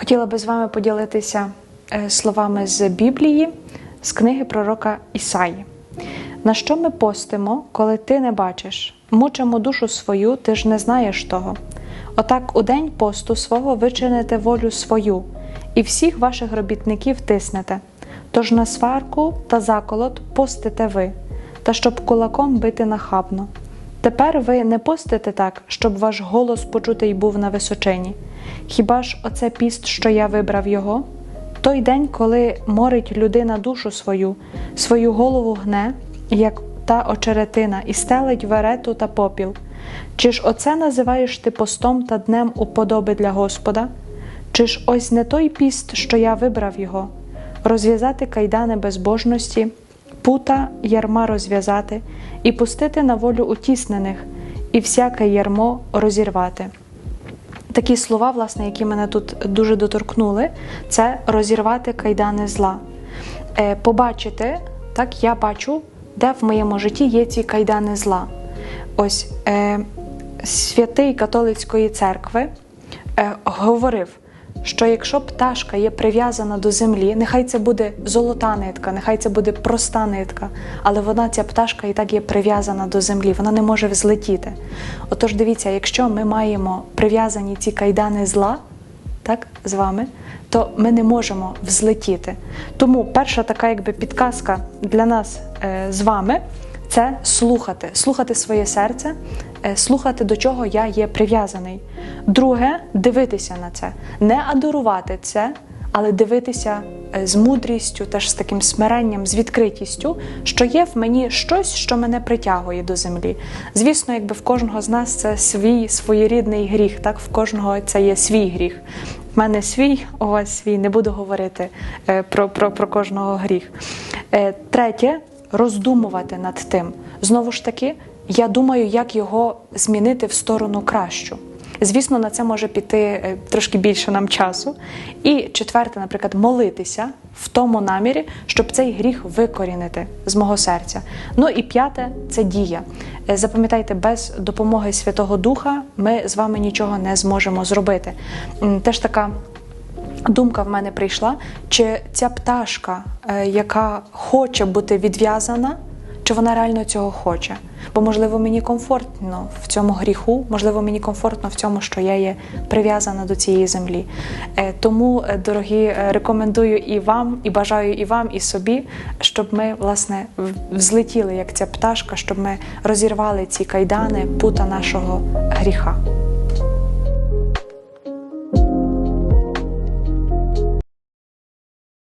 Хотіла би з вами поділитися е, словами з Біблії, з книги пророка Ісаї. На що ми постимо, коли ти не бачиш? Мучимо душу свою, ти ж не знаєш того. Отак у день посту свого ви чините волю свою, і всіх ваших робітників тиснете. Тож на сварку та заколот постите ви, та щоб кулаком бити нахабно. Тепер ви не постите так, щоб ваш голос почутий був на височині. Хіба ж оце піст, що я вибрав його? Той день, коли морить людина душу свою, свою голову гне, як та очеретина, і стелить верету та попіл. Чи ж оце називаєш ти постом та днем уподоби для Господа? Чи ж ось не той піст, що я вибрав його, розв'язати кайдани безбожності, пута ярма розв'язати, і пустити на волю утіснених, і всяке ярмо розірвати. Такі слова, власне, які мене тут дуже доторкнули, це розірвати кайдани зла. Е, побачити, так, я бачу, де в моєму житті є ці кайдани зла. Ось е, святий католицької церкви е, говорив, що якщо пташка є прив'язана до землі, нехай це буде золота нитка, нехай це буде проста нитка, але вона, ця пташка, і так є прив'язана до землі, вона не може взлетіти. Отож, дивіться, якщо ми маємо прив'язані ці кайдани зла, так, з вами, то ми не можемо взлетіти. Тому перша така якби підказка для нас е, з вами це слухати, слухати своє серце, слухати, до чого я є прив'язаний. Друге дивитися на це, не адорувати це, але дивитися е, з мудрістю, теж з таким смиренням, з відкритістю, що є в мені щось, що мене притягує до землі. Звісно, якби в кожного з нас це свій своєрідний гріх, так в кожного це є свій гріх. В мене свій, у вас свій, не буду говорити е, про, про, про кожного гріх. Е, Третє роздумувати над тим. Знову ж таки, я думаю, як його змінити в сторону кращу. Звісно, на це може піти е, трошки більше нам часу. І четверте, наприклад, молитися в тому намірі, щоб цей гріх викорінити з мого серця. Ну і п'яте це дія. Е, Запам'ятайте, без допомоги Святого Духа ми з вами нічого не зможемо зробити. Теж така. Думка в мене прийшла, чи ця пташка, е, яка хоче бути відв'язана, чи вона реально цього хоче? Бо, можливо, мені комфортно в цьому гріху, можливо, мені комфортно в цьому, що я є прив'язана до цієї землі. Е, Тому, е, дорогі, е, рекомендую і вам, і бажаю і вам, і собі, щоб ми власне взлетіли як ця пташка, щоб ми розірвали ці кайдани, пута нашого гріха.